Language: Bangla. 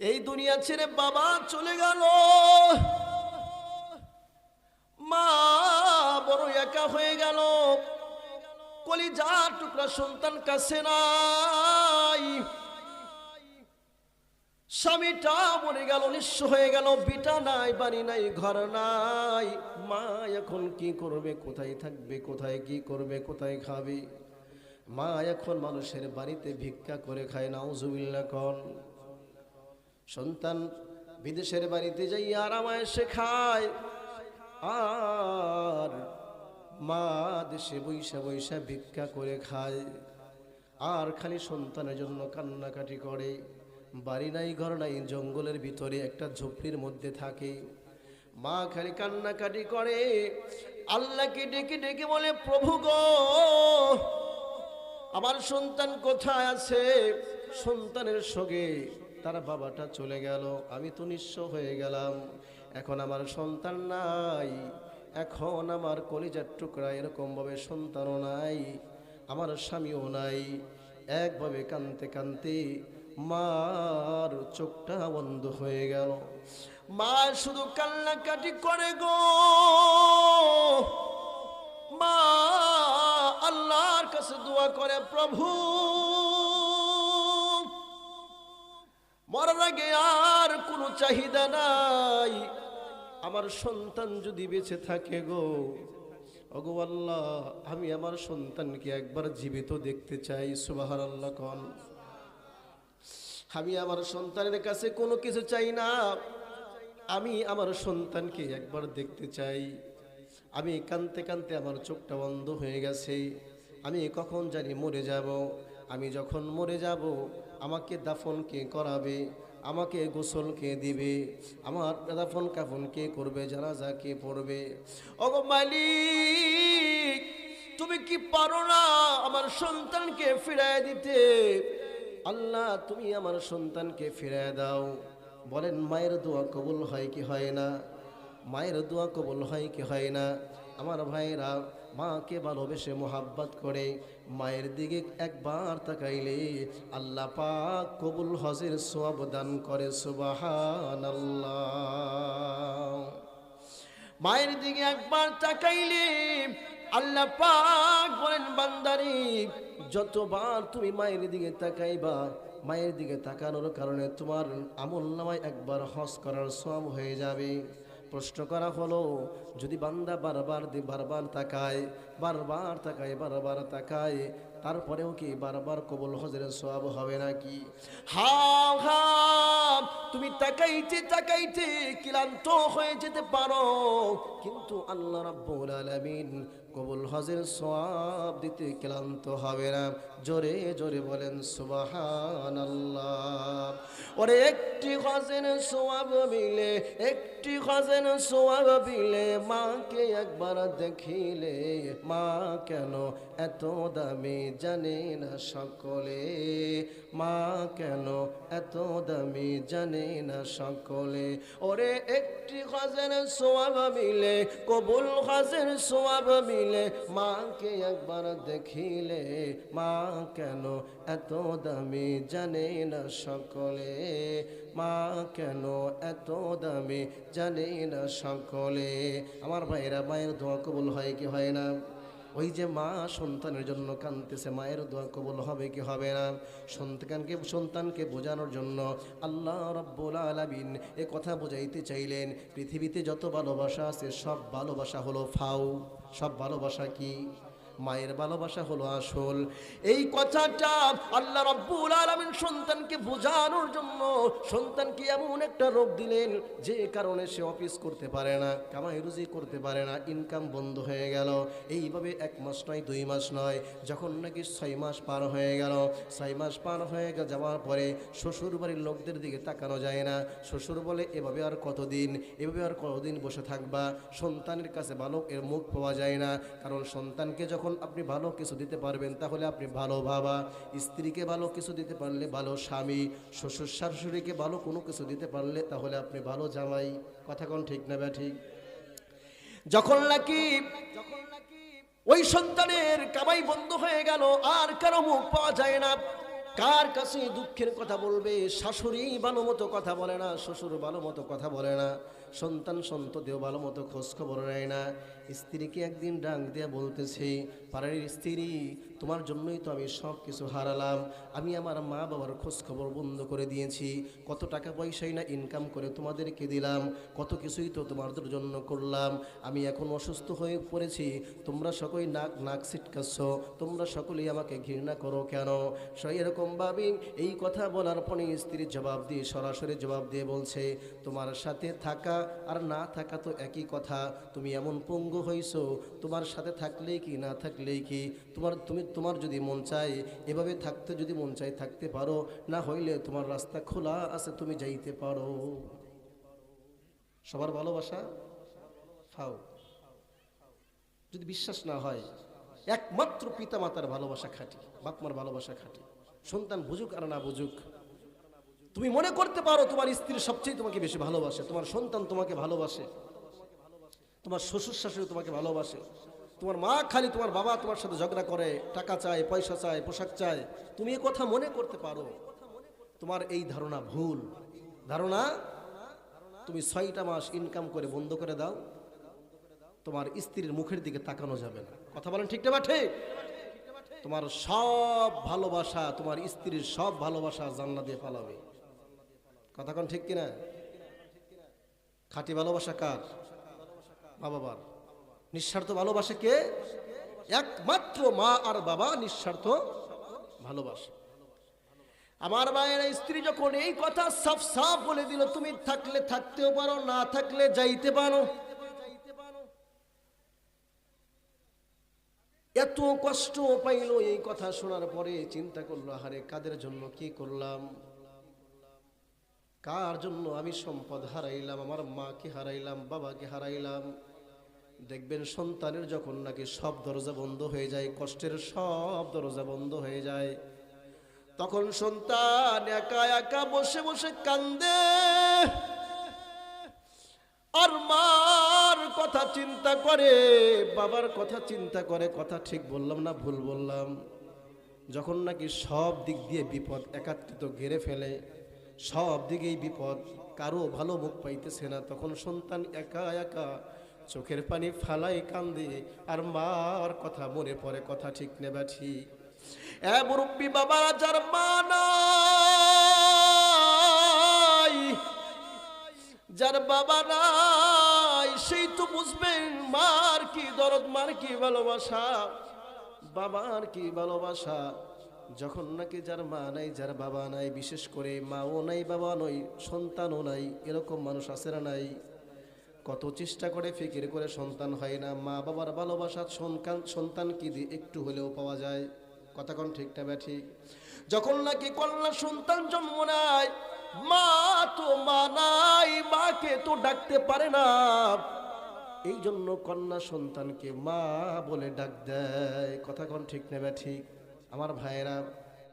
এই দুনিয়া ছেড়ে বাবা চলে গেল। মা বড় একা হয়ে গেল। কলিজার টুকরা সন্তান কাছে নাই। স্বামীটা মরে গেল নিঃস্ব হয়ে গেল। বিটা নাই, বাড়ি নাই, ঘর নাই। মা এখন কি করবে? কোথায় থাকবে? কোথায় কি করবে? কোথায় খাবে? মা এখন মানুষের বাড়িতে ভিক্ষা করে খায় নাউজুবিল্লা কন। সন্তান বিদেশের বাড়িতে যাই আরামায় সে খায়। আর মা দেশে বৈশা বৈশা ভিক্ষা করে খায়। আর খালি সন্তানের জন্য কান্নাকাটি করে। বাড়ি নাই, ঘর নাই, জঙ্গলের ভিতরে একটা ঝুপড়ির মধ্যে থাকে। মা খালি কান্নাকাটি করে। আল্লাহকে ডেকে ডেকে বলে, প্রভু গো, আমার সন্তান কোথায় আছে? সন্তানের সঙ্গে তার বাবাটা চলে গেল। আমি তো নিঃস্ব হয়ে গেলাম। এখন আমার সন্তান নাই। এখন আমার কলিজার টুকরা এরকমভাবে সন্তানও নাই। আমার স্বামীও নাই। একভাবে কানতে কানতে মার চোখটা বন্ধ হয়ে গেল। মা শুধু কান্নাকাটি করে গো। মা আল্লাহর কাছে দোয়া করে, প্রভু মরার আগে আর কোনো চাহিদা নাই। আমার সন্তান যদি বেঁচে থাকে গো ওগো আল্লাহ, আমি আমার সন্তানকে একবার জীবিত দেখতে চাই সুবাহার আল্লাহ কন। আমি আমার সন্তানের কাছে কোনো কিছু চাই না, আমি আমার সন্তানকে একবার দেখতে চাই। আমি কানতে কানতে আমার চোখটা বন্ধ হয়ে গেছে, আমি কখন জানি মরে যাব। আমি যখন মরে যাব আমাকে দাফন কে করাবে? আমাকে গোসল কে দিবে? আমার দাফন কাফন কে করবে? জানাজা কে পড়বে? ওগো মালিক, তুমি কি পারো না আমার সন্তানকে ফিরায় দিতে? আল্লাহ, তুমি আমার সন্তানকে ফিরায় দাও। বলেন, মায়ের দোয়া কবুল হয় কি হয় না? মায়ের দোয়া কবুল হয় কি হয় না? আমার ভাইরা মাকে ভালোবেসে মোহাব্বত করে মায়ের দিকে একবার তাকাইলে আল্লাহ পাক কবুল হজের সোয়াব দান করে সুবাহান মায়ের দিকে একবার তাকাইলে আল্লাহ পাক বলেন, বান্দারি, যতবার তুমি মায়ের দিকে তাকাইবা, মায়ের দিকে তাকানোর কারণে তোমার আমল নামায় একবার হজ করার সব হয়ে যাবে। প্রশ্ন করা হলো, যদি বান্দা বারবার বারবার তাকায় বারবার তাকায় বারবার তাকায়, তারপরেও কি বারবার কবল হজরের সব হবে নাকি? হাও হাম তুমি তাকাইতে তাকাইতে ক্লান্ত হয়ে যেতে পারো, কিন্তু আল্লাহ রাব্বুল আলামিন কবুল হজের সওয়াব দিতে ক্লান্ত হবে না। জোরে জোরে বলেন সুবাহান আল্লাহ ওরে একটি হজের সোয়াব মিলে, একটি হজের সোয়াব মিলে, মাকে একবার দেখিলে, মা কেন এত দামি জানে না সকলে? মা কেন এত দামি জানে না সকলে? ওরে একটি হজের সোয়াব মিলে, কবুল হজের সোয়াব মিলে মাকে একবার দেখিলে, মা কেন এত দামি জানে না সকলে? মা কেন এত দামি জানে না সকলে? আমার ভাইরা, মায়ের দোয়া কবুল হয় কি হয় না? ওই যে মা সন্তানের জন্য কান্দতেছে মায়ের দোয়া কবল হবে কি হবে না? সন্তানকে সন্তানকে বোঝানোর জন্য আল্লাহ রব্বুল আলমিন এ কথা বোঝাইতে চাইলেন, পৃথিবীতে যত ভালোবাসা আছে সব ভালোবাসা হলো ফাউ সব ভালোবাসা কি? মায়ের ভালোবাসা হলো আসল। এই কথাটা আল্লাহ রাব্বুল আলামিন সন্তানকে বোঝানোর জন্য সন্তানকে এমন একটা রোগ দিলেন যে কারণে সে অফিস করতে পারে না, কামাই রুজি করতে পারে না ইনকাম বন্ধ হয়ে গেল। এইভাবে এক মাস নয়, দুই মাস নয়, যখন নাকি ছয় মাস পার হয়ে গেল। ছয় মাস পার হয়ে যাওয়ার পরে শ্বশুর বাড়ির লোকদের দিকে তাকানো যায় না। শ্বশুর বলে, এভাবে আর কতদিন, এভাবে আর কতদিন বসে থাকবা? সন্তানের কাছে ভালো এর মুখ পাওয়া যায় না। কারণ সন্তানকে যখন আপনি ভালো কিছু দিতে পারবেন, তাহলে আপনি ভালো বাবা। স্ত্রীকে ভালো কিছু দিতে পারলে ভালো স্বামী। শ্বশুর শাশুড়িকে ভালো কোনো কিছু দিতে পারলে তাহলে আপনি ভালো জামাই। কথা কোন ঠিক না ব্যা ঠিক? যখন নাকি যখন নাকি ওই সন্তানের কামাই বন্ধ হয়ে গেল, আর কারও মুখ পাওয়া যায় না কার কাছে দুঃখের কথা বলবে? শাশুড়ি ভালো মতো কথা বলে না, শ্বশুর ভালো মতো কথা বলে না, সন্তান সন্ততিও ভালো মতো খোঁজ খবর নেয় না। স্ত্রীকে একদিন ডাক দিয়ে বলতেছে পাড়ার স্ত্রী, তোমার জন্যই তো আমি সব কিছু হারালাম। আমি আমার মা বাবার খোঁজ খবর বন্ধ করে দিয়েছি। কত টাকা পয়সাই না ইনকাম করে তোমাদেরকে দিলাম। কত কিছুই তো তোমাদের জন্য করলাম। আমি এখন অসুস্থ হয়ে পড়েছি। তোমরা সকলেই নাক নাক ছিটকাচ্ছ। তোমরা সকলেই আমাকে ঘৃণা করো কেন? সেই এরকমভাবে এই কথা বলার পরে স্ত্রীর জবাব দিয়ে, সরাসরি জবাব দিয়ে বলছে, তোমার সাথে থাকা আর না থাকা তো একই কথা। তুমি এমন পঙ্গু হইছো, তোমার সাথে থাকলেই কি, না থাকলেই কি? তোমার, তুমি, তোমার যদি মন চায়, এভাবে থাকতে যদি মন চায় থাকতে পারো। না হইলে তোমার রাস্তা খোলা আছে, তুমি যাইতে পারো। সবার ভালোবাসা? ফাও। যদি বিশ্বাস না হয়, একমাত্র পিতা মাতার ভালোবাসা খাটি, বাপমার ভালোবাসা খাটি। সন্তান বুঝুক আর না বুঝুক। তুমি মনে করতে পারো তোমার স্ত্রী সবচেয়ে তোমাকে বেশি ভালোবাসে, তোমার সন্তান তোমাকে ভালোবাসে, তোমার শ্বশুর শাশুড়ি তোমাকে ভালোবাসে, তোমার মা খালি তোমার বাবা তোমার সাথে ঝগড়া করে, টাকা চায়, পয়সা চায়, পোশাক চায়, তুমি এ কথা মনে করতে পারো। তোমার এই ধারণা ভুল। ধারণা, তুমি ছয়টা মাস ইনকাম করে বন্ধ করে দাও, তোমার স্ত্রীর মুখের দিকে তাকানো যাবে না। কথা বলেন ঠিক না বা ঠিক? তোমার সব ভালোবাসা, তোমার স্ত্রীর সব ভালোবাসা জানলা দিয়ে পালাবে। কথা কোন ঠিক কিনা? খাঁটি ভালোবাসা কার? মা বাবার। নিঃস্বার্থ ভালোবাসে কে? একমাত্র মা আর বাবা নিঃস্বার্থ ভালোবাসে। আমার মায়ের স্ত্রী যখন এই কথা সাফ সাফ বলে দিল, তুমি থাকলে থাকতেও পারো, না থাকলে যাইতে পারো। এত কষ্ট পাইল এই কথা শোনার পরে চিন্তা করল হারে কাদের জন্য কি করলাম? কার জন্য আমি সম্পদ হারাইলাম? আমার মাকে হারাইলাম, বাবাকে হারাইলাম? দেখবেন সন্তানের যখন নাকি সব দরজা বন্ধ হয়ে যায়, কষ্টের সব দরজা বন্ধ হয়ে যায়, তখন সন্তান একা একা বসে বসে কান্দে। আর মার কথা চিন্তা করে, বাবার কথা চিন্তা করে, কথা ঠিক বললাম না, ভুল বললাম। যখন নাকি সব দিক দিয়ে বিপদ একাত্রিত ঘেরে ফেলে, সব দিকেই বিপদ, কারও ভালো মুখ পাইতেছে না, তখন সন্তান একা একা চোখের পানি ফালাই কান্দে, আর মার কথা মনে পড়ে, কথা ঠিক নেবা ঠিক। এ মুরব্বী বাবা, যার মা নাই, যার বাবা নাই সেই তো বুঝবেন, মার কি দরদ, মার কি ভালোবাসা? বাবার কি ভালোবাসা? যখন নাকি যার মা নাই, যার বাবা নাই, বিশেষ করে মাও নাই, বাবা নয় সন্তানও নাই, এরকম মানুষ আছে না নাই? কত চেষ্টা করে ফিকির করে সন্তান হয় না। মা বাবার ভালোবাসা সন্তান সন্তান কি দিয়ে একটু হলেও পাওয়া যায়? কথা কোন ঠিক না যখন নাকি কন্যা সন্তান জন্ম নেয় মা তো মা নাই, মাকে তো ডাকতে পারে না। এই জন্য কন্যা সন্তানকে মা বলে ডাক দেয়। কথা কোন ঠিক নেবে ঠিক আমার ভাইয়েরা